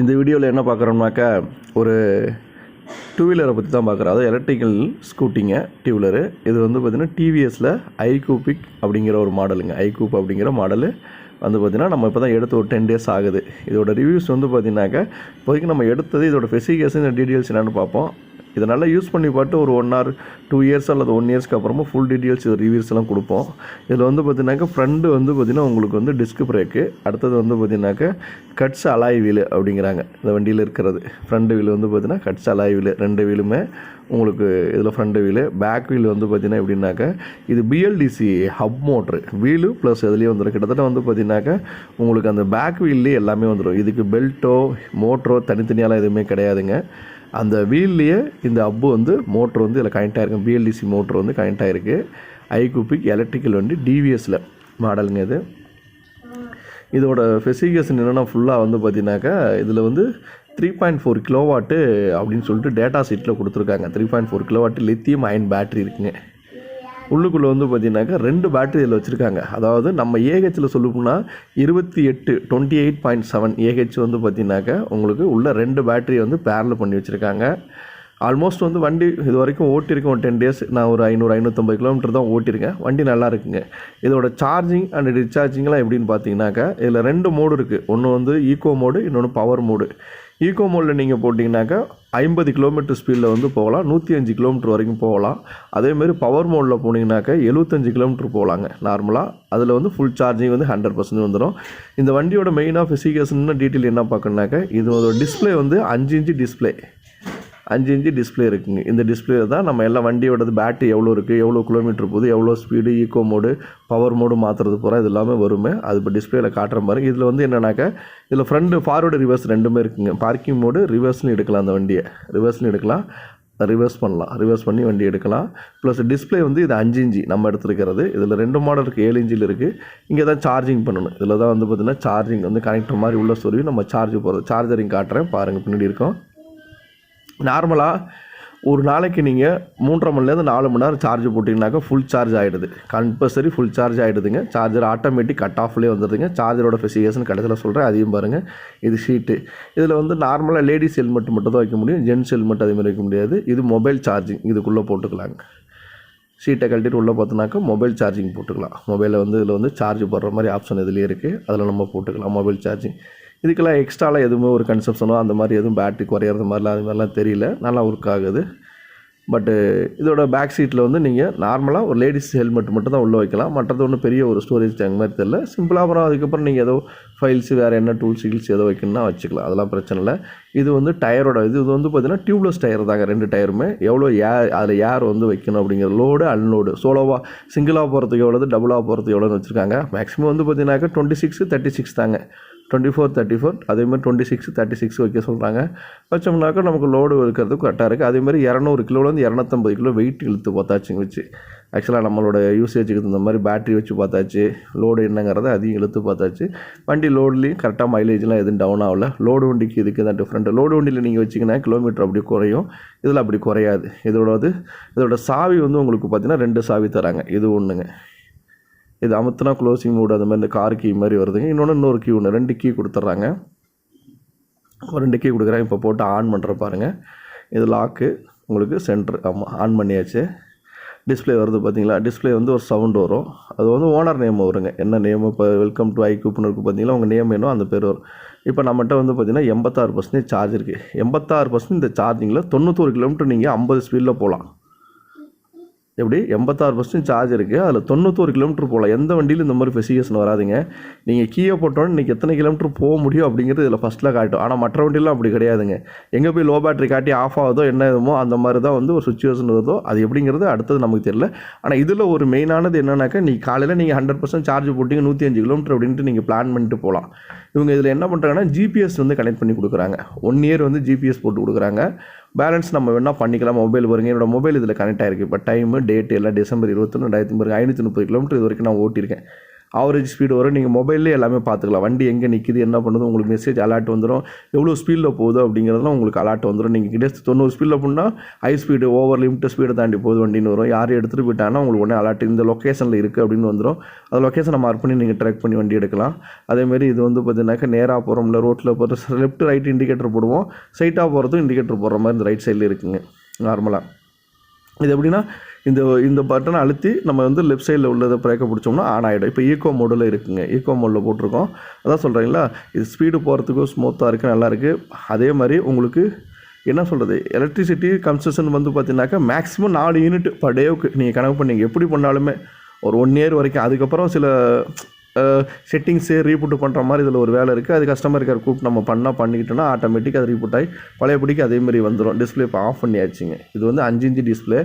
இந்த வீடியோவில் என்ன பார்க்குறோம்னாக்கா ஒரு டூ வீலரை பற்றி தான் பார்க்குறோம் அதாவது எலக்ட்ரிக்கல் ஸ்கூட்டிங்க டூ வீலரு இது வந்து பார்த்திங்கன்னா டிவிஎஸில் ஐகூபிக் அப்படிங்கிற ஒரு மாடலுங்க ஐகூப் அப்படிங்கிற மாடலு வந்து பார்த்திங்கன்னா நம்ம இப்போ தான் எடுத்து ஒரு டென் டேஸ் ஆகுது. இதோட ரிவ்யூஸ் வந்து பார்த்திங்கனாக்கா இப்போதைக்கு நம்ம எடுத்தது இதோட ஃபெசிகேஷன் இந்த டீட்டெயில்ஸ் என்னென்னு பார்ப்போம். இதை நல்லா யூஸ் பண்ணி பார்த்து ஒரு ஒன் ஆர் டூ இயர்ஸ் அல்லது ஒன் இயர்ஸ்க்கு அப்புறமா ஃபுல் டீட்டெயில்ஸ் இது ரிவ்யூஸ் எல்லாம் கொடுப்போம். இதில் வந்து பார்த்தீங்கன்னாக்கா ஃப்ரண்ட் வந்து பார்த்திங்கன்னா உங்களுக்கு வந்து டிஸ்க் பிரேக்கு அடுத்தது வந்து பார்த்திங்கனாக்கா கட்ஸ் அலாய் வீலு அப்படிங்கிறாங்க. இந்த வண்டியில் இருக்கிறது. ஃப்ரண்ட் வீல் வந்து பார்த்திங்கன்னா கட்ஸ் அலாய் வீலு ரெண்டு வீலுமே உங்களுக்கு இதில் ஃப்ரண்ட் வீலு பேக் வீல் வந்து பார்த்திங்கன்னா எப்படின்னாக்கா இது BLDC hub motor wheel plus இதுலேயே வந்துடும் கிட்டத்தட்ட வந்து பார்த்திங்கனாக்கா உங்களுக்கு அந்த பேக் வீல்லேயே எல்லாமே வந்துடும் இதுக்கு பெல்ட்டோ மோட்ரோ தனித்தனியாலாம் எதுவுமே கிடையாதுங்க. அந்த வீல்லையே இந்த அப்பு வந்து மோட்ரு வந்து இதில் கனெக்ட் ஆகிருக்கு பிஎல்டிசி மோட்ரு வந்து கனெக்ட் ஆகிருக்கு ஐகுபிக் எலக்ட்ரிக்கல் வண்டி டிவிஎஸில் மாடலுங்க இது. இதோட ஸ்பெசிஃபிகேஷன் என்னென்னா ஃபுல்லாக வந்து பார்த்தீங்கன்னாக்கா இதில் வந்து த்ரீ பாயிண்ட் ஃபோர் கிலோவாட்டு அப்படின்னு சொல்லிட்டு டேட்டா சீட்டில் கொடுத்துருக்காங்க. Three point four kilowatt lithium ion battery இருக்குங்க. உள்ளுக்குள்ளே வந்து பார்த்திங்கனாக்கா ரெண்டு பேட்டரி இதில் வச்சுருக்காங்க. அதாவது நம்ம ஏஹெச்சில் சொல்லப்போனால் இருபத்தி எட்டு twenty eight point seven AH வந்து பார்த்தீங்கன்னாக்கா உங்களுக்கு உள்ள ரெண்டு பேட்டரி வந்து பேரல் பண்ணி வச்சுருக்காங்க. ஆல்மோஸ்ட் வந்து வண்டி இது வரைக்கும் ஓட்டியிருக்கேன் ஒரு டென் டேஸ் நான் ஒரு ஐநூறு ஐநூற்றம்பது கிலோமீட்டர் தான் ஓட்டியிருக்கேன். வண்டி நல்லா இருக்குங்க. இதோட சார்ஜிங் அண்ட் டிஸ்சார்ஜிங்லாம் எப்படின்னு பார்த்தீங்கன்னாக்கா இதில் ரெண்டு மோடு இருக்குது ஒன்று வந்து ஈகோ மோடு இன்னொன்று பவர் மோடு ஈகோ மோடில் நீங்கள் போட்டிங்கனாக்கா ஐம்பது கிலோமீட்டர் ஸ்பீடில் வந்து போகலாம். நூற்றி அஞ்சு கிலோமீட்டர் வரைக்கும் போகலாம். அதேமாரி பவர் மோடில் போனீங்கனாக்கா எழுபத்தஞ்சு கிலோமீட்டர் போகலாங்க நார்மலாக அதில் வந்து ஃபுல் சார்ஜிங் வந்து ஹண்ட்ரட் பர்சன்ட் வந்துடும் இந்த வண்டியோட மெயினாக ஸ்பெசிஃபிகேஷன் டீட்டெயில் என்ன பார்க்கணுனாக்கா ஒரு டிஸ்பிளே வந்து அஞ்சு இன்ச்சு டிஸ்பிளே அஞ்சு இன்ச்சு டிஸ்பிளே இருக்குங்க. இந்த டிஸ்பிளே தான் நம்ம எல்லா வண்டியோடது பேட்டரி எவ்வளோ இருக்குது எவ்வளோ கிலோமீட்டர் போகுது எவ்வளோ speed eco mode power mode மாற்றுறது பூரா இது எல்லாமே வருமே. அது இப்போ டிஸ்பிளேல காட்டுற பாருங்க இதில் வந்து என்னன்னாக்கா இதில் ஃப்ரண்ட் ஃபார்வர்டு ரிவர்ஸ் ரெண்டுமே இருக்குங்க. பார்க்கிங் மோடு ரிவர்ஸ்லையும் எடுக்கலாம் அந்த வண்டியை. ரிவர்ஸ்லையும் எடுக்கலாம். ரிவர்ஸ் பண்ணலாம். ரிவர்ஸ் பண்ணி வண்டி எடுக்கலாம். ப்ளஸ் டிஸ்பிளே வந்து இது அஞ்சு இஞ்சி நம்ம எடுத்துருக்கிறது. இதில் ரெண்டு மாடல் இருக்குது ஏழு இஞ்சில் இருக்குது இங்கே தான் சார்ஜிங் பண்ணணும். இதில் தான் வந்து பார்த்திங்கன்னா சார்ஜிங் வந்து கனெக்டர் மாதிரி உள்ள சொல்லி நம்ம சார்ஜ் போகிறது சார்ஜரிங் காட்டுறேன். பாருங்கள் பின்னாடி இருக்கும். நார்மலாக ஒரு நாளைக்கு நீங்கள் மூன்றரை மணிலேருந்து நாலு மணி நேரம் சார்ஜ் போட்டிங்கனாக்கா ஃபுல் சார்ஜ் ஆகிடுது கம்பல்சரி ஃபுல் சார்ஜ் ஆகிடுதுங்க சார்ஜர் ஆட்டோமேட்டிக் கட் ஆஃப்லேயே வந்துடுதுங்க சார்ஜரோட ஃபெசிகேஷன் கடைசியில் சொல்கிறேன் அதையும் பாருங்கள் இது ஷீட்டு இதில் வந்து நார்மலாக லேடிஸ் ஹெல்மெட் மட்டும் தான் வைக்க முடியும். ஜென்ஸ் ஹெல்மெட் அதேமாதிரி வைக்க முடியாது. இது மொபைல் சார்ஜிங் இதுக்குள்ளே போட்டுக்கலாங்க. சீட்டை கழட்டிட்டு உள்ளே பார்த்தோன்னாக்கா மொபைல் சார்ஜிங் போட்டுக்கலாம். மொபைலில் வந்து இதில் வந்து சார்ஜ் போடுற மாதிரி ஆப்ஷன் இதுலேயே இருக்குது அதில் நம்ம போட்டுக்கலாம். மொபைல் சார்ஜிங் இதுக்கெல்லாம் எக்ஸ்ட்ராலாம் எதுவுமே ஒரு கன்செப்ஷனோ அந்த மாதிரி எதுவும் பேட்ரி குறையிறது மாதிரிலாம் அது மாதிரிலாம் தெரியல. நல்லா ஒர்க் ஆகுது. பட்டு இதோட பேக் சீட்டில் வந்து நீங்கள் நார்மலாக ஒரு லேடிஸ் ஹெல்மெட் மட்டும் தான் உள்ளே வைக்கலாம். மற்றது ஒன்றும் பெரிய ஒரு ஸ்டோரேஜ் டேங்க் மாதிரி தெரியல. சிம்பிளாக அப்புறம் அதுக்கப்புறம் நீங்கள் ஏதோ ஃபைல்ஸ் வேறு என்ன டூல்ஸ் கீல்ஸ் ஏதோ வைக்கணும்னா வச்சுக்கலாம். அதெல்லாம் பிரச்சனை இல்லை. இது வந்து டயரோட இது இது வந்து பார்த்திங்கன்னா டியூப்லெஸ் டயர் தாங்க ரெண்டு டயருமே எவ்வளோ ஏர் அதில் ஏர் வந்து வைக்கணும் அப்படிங்கிற லோடு அன்லோடு சோலோவாக சிங்கிளாக போகிறதுக்கு எவ்வளோது டபுளாக போகிறதுக்கு எவ்வளோன்னு வச்சுருக்காங்க. மேக்ஸிமம் வந்து பார்த்தீங்கன்னாக்கா டுவெண்ட்டி சிக்ஸ் தேர்ட்டி சிக்ஸ் தாங்க. டுவெண்ட்டி ஃபோர் தேர்ட்டி ஃபோர் அதேமாதிரி டுவெண்ட்டி சிக்ஸ் தேர்ட்டி சிக்ஸ் வைக்க சொல்கிறாங்க வச்சோம்னாக்கா நமக்கு லோடு இருக்கிறது கரெக்டாக இருக்குது அதேமாதிரி இரநூறு கிலோலேருந்து இரநூத்தம்பது கிலோ வெயிட் இழுத்து பார்த்தாச்சுங்க வச்சு. ஆக்சுவலாக நம்மளோட யூசேஜுக்கு தகுந்த மாதிரி பேட்டரி வச்சு பார்த்தாச்சு. லோடு என்னங்கிறத அதையும் இழுத்து பார்த்தாச்சு. வண்டி லோட்லேயும் கரெக்டாக மைலேஜ்லாம் எதுவும் டவுன் ஆகல. லோடு வண்டிக்கு இதுக்கு தான் டிஃப்ரெண்ட் லோடு வண்டியில் நீங்கள் வச்சிங்கன்னா கிலோமீட்டர் அப்படி குறையும். இதில் அப்படி குறையாது. இதோட இதோட சாவி வந்து உங்களுக்கு பார்த்தீங்கன்னா ரெண்டு சாவி தராங்க. இது ஒன்றுங்க இது அமுத்துனா க்ளோசிங் மூடு அந்த மாதிரி இந்த கார் கீ மாதிரி வருதுங்க. இன்னொன்று இன்னொரு கீ ஒன்று ரெண்டு கீ கொடுத்துட்றாங்க. ரெண்டு கீ கொடுக்குறேன். இப்போ போட்டு ஆன் பண்ணுற பாருங்கள் இது லாக்கு உங்களுக்கு சென்ட்ரு ஆமாம் ஆன் பண்ணியாச்சு. டிஸ்பிளே வருது பார்த்தீங்களா டிஸ்பிளே வந்து ஒரு சவுண்ட் வரும். அது வந்து ஓனர் நேம் வருங்க. என்ன நேம் இப்போ வெல்கம் டு ஐ கூப்பன் இருக்குது பார்த்தீங்களா உங்கள் நேம் வேணும் அந்த பேர் வரும். இப்போ நம்மகிட்ட வந்து பார்த்தீங்கன்னா எண்பத்தாறு பர்சன்டேஜ் சார்ஜ் இருக்குது எண்பத்தாறு பர்சன்ட் இந்த சார்ஜிங்கில் தொண்ணூத்தொரு கிலோமீட்டர் நீங்கள் ஐம்பது ஸ்பீடில் போகலாம் எப்படி? எண்பத்தாறு பர்சன்ட் சார்ஜ் இருக்குது அதில் தொண்ணூத்தோரு கிலோமீட்டர் போகலாம். எந்த வண்டியிலும் இந்த மாதிரி ஸ்பெசிஃபிகேஷன் வராதுங்க. நீங்கள் கீழே போட்டோன்னு இன்றைக்கி எத்தனை கிலோமீட்டர் போக முடியும் அப்படிங்கிறது இதில் ஃபஸ்ட்டில் காட்டும். ஆனால் மற்ற வண்டியெலாம் அப்படி கிடையாதுங்க. எங்கே போய் லோ பேட்டரி காட்டி ஆஃப் ஆகுதோ என்ன இதுமோ அந்த மாதிரி தான் வந்து ஒரு சுச்சுவேஷன் வருதோ அது எப்படிங்கிறது அடுத்தது நமக்கு தெரியல. ஆனால் இதில் ஒரு மெயினானது என்னன்னாக்கா நீ காலையில் நீங்கள் ஹண்ட்ரட் பர்சன்ட் சார்ஜ் போட்டிங்க நூற்றி அஞ்சு கிலோமீட்டர் அப்படின்ட்டு நீங்கள் பிளான் பண்ணிட்டு போகலாம். இவங்க இதில் என்ன பண்ணுறாங்கன்னா ஜிபிஎஸ் வந்து கனெக்ட் பண்ணி கொடுக்குறாங்க. ஒன் இயர் வந்து ஜிபிஎஸ் போட்டு கொடுக்குறாங்க. பேலன்ஸ் நம்ம வேணால் பண்ணிக்கலாம். மொபைல் வருங்க என்னோட மொபைல் இதில் கனெக்ட் ஆகிருக்கு இப்போ டைமு டேட் எல்லாம் டிசம்பர் இருபத்தொன்று ரெண்டாயிரத்தி முப்பது ஐநூற்றி முப்பது கிலோமீட்டர் இது வரைக்கும் நான் ஓட்டியிருக்கேன். ஆவரேஜ் ஸ்பீடு வரும். நீங்கள் மொபைல்லே எல்லாமே பார்த்துக்கலாம். வண்டி எங்கே நிற்கிது என்ன பண்ணுது உங்களுக்கு மெசேஜ் அலர்ட் வந்துடும் எவ்வளோ ஸ்பீடில் போகுது அப்படிங்கிறதுலாம் உங்களுக்கு அலர்ட் வந்துடும் நீங்கள் கிட்ட தொண்ணூறு ஸ்பீடில் போனால் ஹை ஸ்பீடு ஓவர் லிமிட் ஸ்பீடை தாண்டி போகுது வண்டின்னு வரும். யார் எடுத்துகிட்டு போயிட்டாங்கன்னா உங்களுக்கு உடனே அலர்ட் இந்த லொக்கேஷனில் இருக்குது அப்படின்னு வந்துடும் அந்த லொக்கேஷனை மார்க் பண்ணி நீங்கள் ட்ராக் பண்ணி வண்டி எடுக்கலாம். அதேமாரி இது வந்து பார்த்தீங்கன்னாக்கா நேராக போகிறோம்ல ரோட்டில் போகிற லெஃப்ட் ரைட் இண்டிகேட்டர் போடுவோம். ஸ்ட்ரைட்டாக போகிறதும் இண்டிகேட்டர் போடுற மாதிரி இந்த ரைட் சைடில் இருக்குங்க. நார்மலாக இது எப்படின்னா இந்த இந்த பட்டனை அழுத்தி நம்ம வந்து லெஃப்ட் சைடில் உள்ளதை பிரேக்கை பிடிச்சோம்னா ஆன் ஆகிடும் இப்போ ஈக்கோ மோடில் இருக்குங்க. ஈக்கோ மோடில் போட்டிருக்கோம். அதான் சொல்கிறீங்களா இது ஸ்பீடு போகிறதுக்கும் ஸ்மூத்தாக இருக்குது நல்லா இருக்குது அதே மாதிரி உங்களுக்கு என்ன சொல்கிறது எலக்ட்ரிசிட்டி கன்ஸ்ட்ரக்ஷன் வந்து பார்த்தீங்கன்னாக்கா மேக்ஸிமம் நாலு யூனிட் பர் டேவுக்கு நீங்கள் கணக்கு பண்ணீங்க எப்படி பண்ணாலுமே ஒரு ஒன் இயர் வரைக்கும். அதுக்கப்புறம் சில செட்டிங்ஸு ரீபூட் பண்ணுற மாதிரி இதில் ஒரு வேலை இருக்குது அது கஸ்டமர் கேர் கூப்பிட்டு நம்ம பண்ணால் பண்ணிக்கிட்டோன்னா ஆட்டோமேட்டிக் அது ரீபூட் ஆகி பழையபடிக்கு அதேமாரி வந்துடும் டிஸ்பிளே இப்போ ஆஃப் பண்ணியாச்சுங்க. இது வந்து அஞ்சு இன்ச்சு டிஸ்பிளே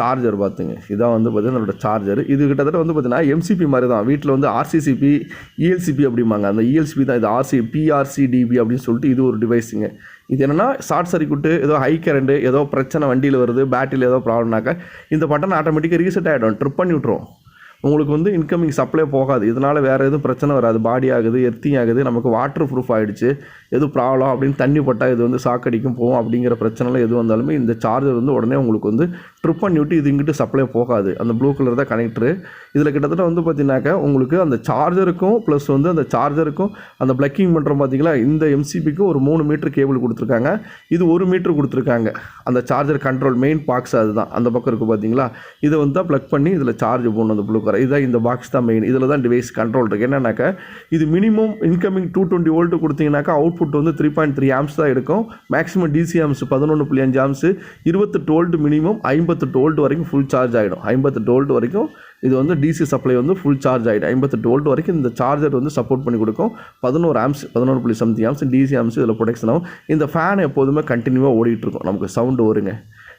சார்ஜர் பார்த்துங்க இதான் வந்து பார்த்தீங்கன்னா என்னோட சார்ஜர் இது கிட்டத்தட்ட வந்து பார்த்தீங்கன்னா எம்சிபி மாதிரி தான் வீட்டில் வந்து ஆர்சிசிபி இஎல்சிபி அப்படிம்பாங்க. அந்த இஎல்சிபி தான் இது. ஆர்சி பிஆர்சிடிபி அப்படின்னு சொல்லிட்டு இது ஒரு டிவைஸுங்க இது என்னென்னா ஷார்ட் சர்க்யூட்டு ஏதோ ஹை கரண்ட்டு ஏதோ பிரச்சனை வண்டியில் வருது பேட்டரியில் ஏதோ ப்ராப்ளம்னாக்கா இந்த பட்டன் ஆட்டோமேட்டிக்காக ரீசெட் ஆகிடும் ட்ரிப் பண்ணி விட்ருவோம் உங்களுக்கு வந்து இன்கமிங் சப்ளை போகாது. இதனால் வேறு எதுவும் பிரச்சனை வராது. பாடி ஆகுது எர்த்திங் ஆகுது நமக்கு வாட்டர் ப்ரூஃப் ஆகிடுச்சு எதுவும் ப்ராப்ளம் அப்படின்னு தண்ணி பட்டால் இது வந்து சாக்கடிக்கும் போகும் அப்படிங்கிற பிரச்சனைலாம் எது வந்தாலுமே இந்த சார்ஜர் வந்து உடனே உங்களுக்கு வந்து ட்ரிப் பண்ணிவிட்டு இது இங்கிட்டு சப்ளை போகாது. அந்த ப்ளூ கலர் தான் கனெக்டரு இதில் கிட்டத்தட்ட வந்து பார்த்தீங்கன்னாக்கா உங்களுக்கு அந்த சார்ஜருக்கும் ப்ளஸ் வந்து அந்த சார்ஜருக்கும் அந்த ப்ளக்கிங் பண்ணுறோம் பார்த்தீங்களா இந்த எம்சிபிக்கும் ஒரு மூணு மீட்டர் கேபிள் கொடுத்துருக்காங்க. இது ஒரு மீட்டர் கொடுத்துருக்காங்க. அந்த சார்ஜர் கண்ட்ரோல் மெயின் பாக்ஸ் அதுதான். அந்த பக்கம் இருக்குது பார்த்தீங்களா இதை வந்து தான் ப்ளக் பண்ணி இதில் சார்ஜ் போடணும் அந்த ப்ளூ கலர் இதுதான் இந்த பாக்ஸ் தான் மெயின் இதில் தான் டிவைஸ் கண்ட்ரோல் இருக்குது என்னன்னாக்கா இது minimum incoming two twenty volt கொடுத்தீங்கன்னாக்கா output வந்து த்ரீ பாயிண்ட் த்ரீ ஆம்ஸ் தான் எடுக்கும். மேக்ஸிமம் டிசி ஆம்ஸ் பதினொன்று புள்ளி அஞ்சு ஆம்ஸ் இருபத்தெட்டு வோல்ட் மினிமம் ஐம்பத்தெட்டு வோல்ட் வரைக்கும் ஃபுல் சார்ஜ் ஆகிடும் ஐம்பத்தெட்டு வோல்ட் வரைக்கும் இது வந்து டிசி சப்ளை வந்து ஃபுல் சார்ஜ் ஆகிடும் ஐம்பத்தெட்டு வோல்ட் வரைக்கும் இந்த சார்ஜர் வந்து சப்போர்ட் பண்ணி கொடுக்கும். பதினோரு ஆம்ஸ் பதினோரு புள்ளி சம்திங் ஆம்ஸ் டிசி ஆம்ஸ் இதில் ப்ரொடெக்ஷன் ஆகும். இந்த ஃபேன் எப்போதுமே கண்டினியூவாக ஓடிட்டு இருக்கும். நமக்கு சவுண்டு வருங்க.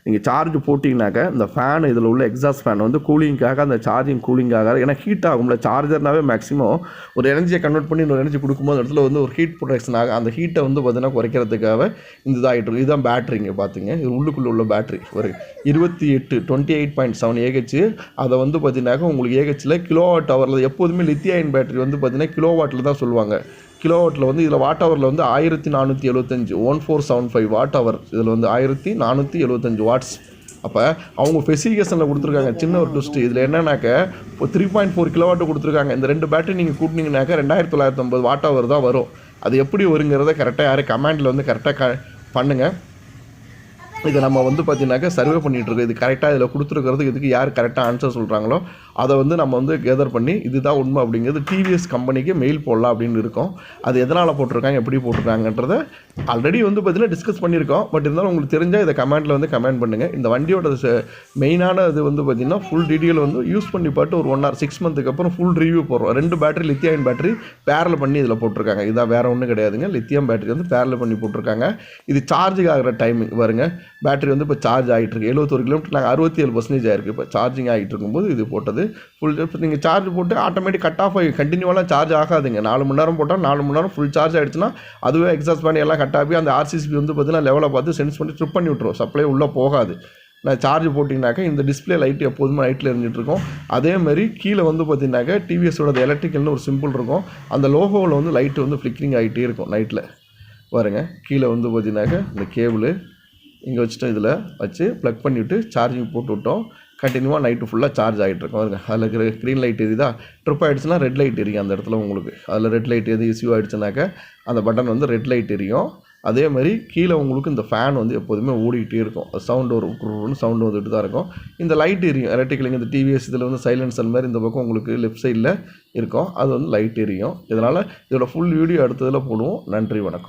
நீங்கள் சார்ஜ் போட்டிங்கனாக்கா இந்த ஃபேன் இதில் உள்ள எக்ஸாஸ்ட் ஃபேன் வந்து கூலிங்காக அந்த சார்ஜிங் கூலிங்காக ஏன்னா ஹீட் ஆகும்ல சார்ஜர்னாவே மேக்ஸிமம் ஒரு எனர்ஜியை கன்வெர்ட் பண்ணி இன்னொரு எனர்ஜி கொடுக்கும்போது இடத்துல வந்து ஒரு ஹீட் ப்ரொடக்ஷன் ஆக அந்த ஹீட்டை வந்து பார்த்தீங்கன்னா குறைக்கிறதுக்காக இந்த இதாகிட்டு இருக்கும் இதுதான் பேட்டரிங்க பார்த்துங்க இது உள்ளுக்குள்ளே உள்ள பேட்டரி ஒரு இருபத்தி எட்டு twenty eight point seven AH அதை வந்து பார்த்தீங்கன்னாக்கா உங்களுக்கு ஏஹெச்சில் கிலோவாட் ஹவரில் எப்போதுமே லித்தியாயின் பேட்டரி வந்து பார்த்தீங்கன்னா கிலோ வாட்டில் தான் சொல்லுவாங்க. கிலோ வாட்டில் வந்து இதில் வாட் ஹவரில் வந்து ஆயிரத்தி நானூற்றி எழுபத்தஞ்சு one four seven five watt hour இதில் வந்து ஆயிரத்தி நானூற்றி எழுபத்தஞ்சு வாட்ஸ் அப்போ அவங்க ஸ்பெசிஃபிகேஷனில் கொடுத்துருக்காங்க சின்ன ஒரு ட்விஸ்ட் இதில் என்னன்னாக்க இப்போ த்ரீ பாயிண்ட் ஃபோர் கிலோ வாட்டு கொடுத்துருக்காங்க. இந்த ரெண்டு பேட்டரி நீங்கள் கூட்டினீங்கனாக்கா ரெண்டாயிரத்தி தொள்ளாயிரத்தி ஐம்பது வாட் ஹவர் தான் வரும். அது எப்படி வருங்கிறத கரெக்டாக யார் கமெண்டில் வந்து கரெக்டாக க பண்ணுங்கள் இதை நம்ம வந்து பார்த்தீங்கன்னாக்கா சர்வே பண்ணிகிட்டு இருக்கோம் இது கரெக்டாக இதில் கொடுத்துருக்கிறது இதுக்கு யார் கரெக்டாக ஆன்சர் சொல்கிறாங்களோ அதை வந்து நம்ம வந்து கேதர் பண்ணி இதுதான் உண்மை அப்படிங்கிறது டிவிஎஸ் கம்பெனிக்கு மெயில் போடலாம் அப்படின்னு இருக்கோம். அது எதனால் போட்டிருக்காங்க எப்படி போட்டிருக்காங்கன்றத ஆல்ரெடி வந்து பார்த்தீங்கன்னா டிஸ்கஸ் பண்ணியிருக்கோம். பட் இருந்தாலும் உங்களுக்கு தெரிஞ்சால் இதை கமெண்ட்டில் வந்து கமெண்ட் பண்ணுங்கள் இந்த வண்டியோட மெயினான இது வந்து பார்த்திங்கன்னா ஃபுல் டீட்டெயில் வந்து யூஸ் பண்ணி பார்த்து ஒரு ஒன் ஆர் சிக்ஸ் மந்த்துக்கு அப்புறம் ஃபுல் ரிவ்யூ போடுறோம். ரெண்டு பேட்டரி லித்தியம் பேட்டரி பேரில் பண்ணி இதில் போட்டிருக்காங்க. இதான் வேறு ஒன்றும் கிடையாதுங்க. லித்தியம் பேட்டரி வந்து பேரில் பண்ணி போட்டிருக்காங்க. இது சார்ஜுக்கு ஆகிற டைமிங் வருங்க பேட்டரி வந்து இப்போ சார்ஜ் ஆகிட்டு இருக்கு எழுபத்தொரு கிலோமீட்டர் நாங்கள் அறுபத்தி ஏழு பர்சன்டேஜ் ஆயிருக்கு. இப்போ சார்ஜிங் ஆகிட்டு இருக்கும்போது இது போட்டது ஃபுல் நீங்கள் சார்ஜ் போட்டு ஆட்டோமேட்டிக் கட் ஆஃப் ஆகி கண்டினியூவெலாம் சார்ஜ் ஆகாதுங்க. நாலு மணி நேரம் போட்டால் நாலு மணி நேரம் ஃபுல் சார்ஜ் ஆகிடுச்சுன்னா அதுவே எக்ஸாஸ்ட் பண்ணி எல்லாம் கட் ஆகி அந்த ஆர்சிசிபி வந்து பார்த்தீங்கன்னா லெவலை பார்த்து சென்ஸ் பண்ணி ட்ரிப் பண்ணி விட்ருவோம் சப்ளை உள்ளே போகாது. நான் சார்ஜ் போட்டிங்கனாக்கா இந்த டிஸ்பிளே லைட்டு எப்போதுமே லைட்டில் இருந்துகிட்ருக்கோம் அதேமாதிரி கீழே வந்து பார்த்தீங்கன்னாக்கா டிவிஎஸோட எலக்ட்ரிக்கல்னு ஒரு சிம்பிள் இருக்கும். அந்த லோகோவில் வந்து லைட்டு வந்து ஃப்ளிக்கரிங் ஆகிட்டே இருக்கும் நைட்டில் பாருங்க. கீழே வந்து பார்த்தீங்கன்னாக்கா இந்த கேபிள் இங்கே வச்சுட்டோம் இதில் வச்சு ப்ளக் பண்ணிவிட்டு சார்ஜிங் போட்டு விட்டோம். கண்டினியூவாக நைட்டு ஃபுல்லாக சார்ஜ் ஆகிட்டு இருக்கும் பாருங்க அதில் இருக்கிற க்ரீன் லைட் எரியுதா? ட்ரிப் ஆகிடுச்சுன்னா ரெட் லைட் எரியும் அந்த இடத்துல உங்களுக்கு. அதில் ரெட் லைட் எது இஷ்யூ ஆகிடுச்சுனாக்கா அந்த பட்டன் வந்து ரெட் லைட் எரியும். அதே மாதிரி கீழே உங்களுக்கு இந்த ஃபேன் வந்து எப்போதுமே ஓடிக்கிட்டே இருக்கும். சவுண்டு ஒரு குருன்னு சவுண்டு வந்துட்டு தான் இருக்கும். இந்த லைட் எரியும். எலக்ட்ரிக்கல் இந்த டிவிஎஸ் இதில் வந்து சைலன்சர் மாதிரி இந்த பக்கம் உங்களுக்கு லெஃப்ட் சைடில் இருக்கும். அது வந்து லைட் எரியும். இதனால் இதோட ஃபுல் வீடியோ அடுத்ததில் போடுவோம். நன்றி வணக்கம்.